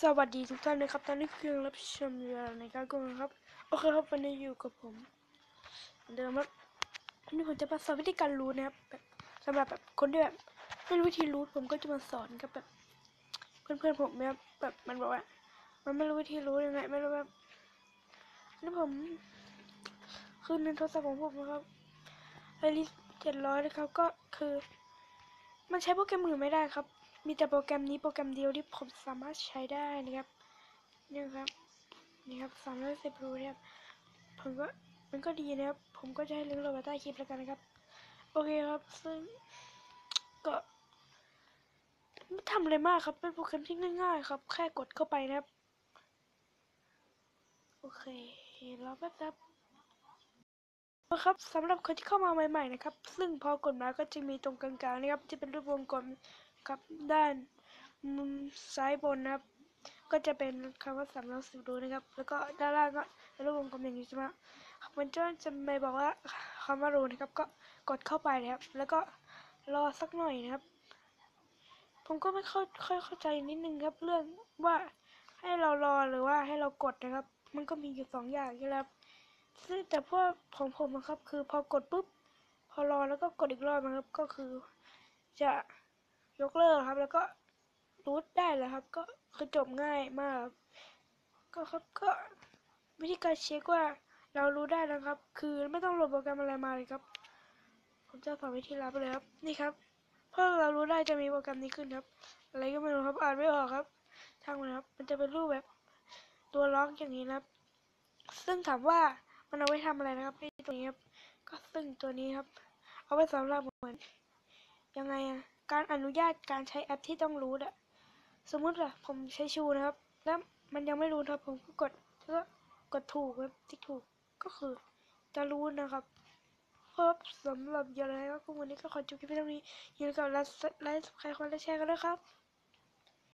สวัสดีทุกท่านนะครับตอนนี้เพียงรับชมอยู่ในการกงครับโอเคครับวันนี้อยู่กับผมเดิมครับวันนี้ผมจะมาสอนวิธีการรู้นะครับแบบสำหรับแบบคนที่แบบไม่รู้วิธีรู้ผมก็จะมาสอนกับแบบเพื่อนๆผมเนะครับแบบมันบอกว่า มันไม่รู้วิธีรู้ยังไงไม่รู้แบบนี่ผมคือในโทรศัพท์ของผมนะครับไอริสเจ็ดร้อยนะครับก็คือ มันใช้โปรแกรมอื่นไม่ได้ครับ มีแต่โปรแกรมนี้โปรแกรมเดียวที่ผมสามารถใช้ได้นะครับนี่ครับนี่ครับสามร้อยสิบรูนะครับผมก็มันก็ดีนะครับ ผมก็จะให้ลิงก์ลงไว้ใต้คลิปแล้วกันนะครับ โอเคครับซึ่งก็ไม่ทำอะไรมากครับ เป็นโปรแกรมที่ง่าย ๆ ครับ แค่กดเข้าไปนะครับ โอเครอแป๊บครับครับสำหรับคนที่เข้ามาใหม่ ๆ นะครับ ซึ่งพอกดมาก็จะมีตรงกลางๆนะครับที่เป็นรูปวงกลม กับด้านมุมซ้ายบนนะครับ ก็จะเป็นคำว่าสามร้อยสิบดูนะครับ แล้วก็ด้านล่างก็รูปวงกลมอย่างนี้ใช่ไหมมันจะจะไม่บอกว่าคำว่ารูนะครับ ก็กดเข้าไปนะครับ แล้วก็รอสักหน่อยนะครับ ผมก็ไม่เข้าค่อยเข้าใจนิดนึงครับ เรื่องว่าให้เรารอหรือว่าให้เรากดนะครับ มันก็มีอยู่สองอย่างใช่ไหมครับซึ่งแต่พวกของผมนะครับ คือพอกดปุ๊บ พอรอแล้วก็กดอีกรอบนะครับ ก็คือจะ ยกเลิกครับ แล้วก็รูทได้เลยครับ ก็คือจบง่ายมากก็ครับก็วิธีการเช็คว่าเรารู้ได้นะครับ คือไม่ต้องโหลดโปรแกรมอะไรมาเลยครับ ผมจะสอนวิธีรับเลยครับนี่ครับพอเรารู้ได้จะมีโปรแกรมนี้ขึ้นครับ อะไรก็ไม่รู้ครับอ่านไม่ออกครับช่างมันครับ มันจะเป็นรูปแบบตัวล็อกอย่างนี้นะครับ ซึ่งถามว่ามันเอาไว้ทำอะไรนะครับไอ้ตัวนี้ครับ ก็ซึ่งตัวนี้ครับ เอาไว้สำหรับเหมือนยังไงอะ การอนุญาตการใช้แอปที่ต้องรู้อะสมมุติอะผมใช้ชูนะครับ แล้วมันยังไม่รู้ครับ ผมก็กดก็กดถูกครับติ๊กถูกก็คือจะรู้นะครับครับสำหรับเยอะเลยครับวันนี้ก็ขอจบคลิปเพียงเท่านี้ยินดีกับไลฟ์ไลฟ์ใครคนและแชร์กันด้วยครับ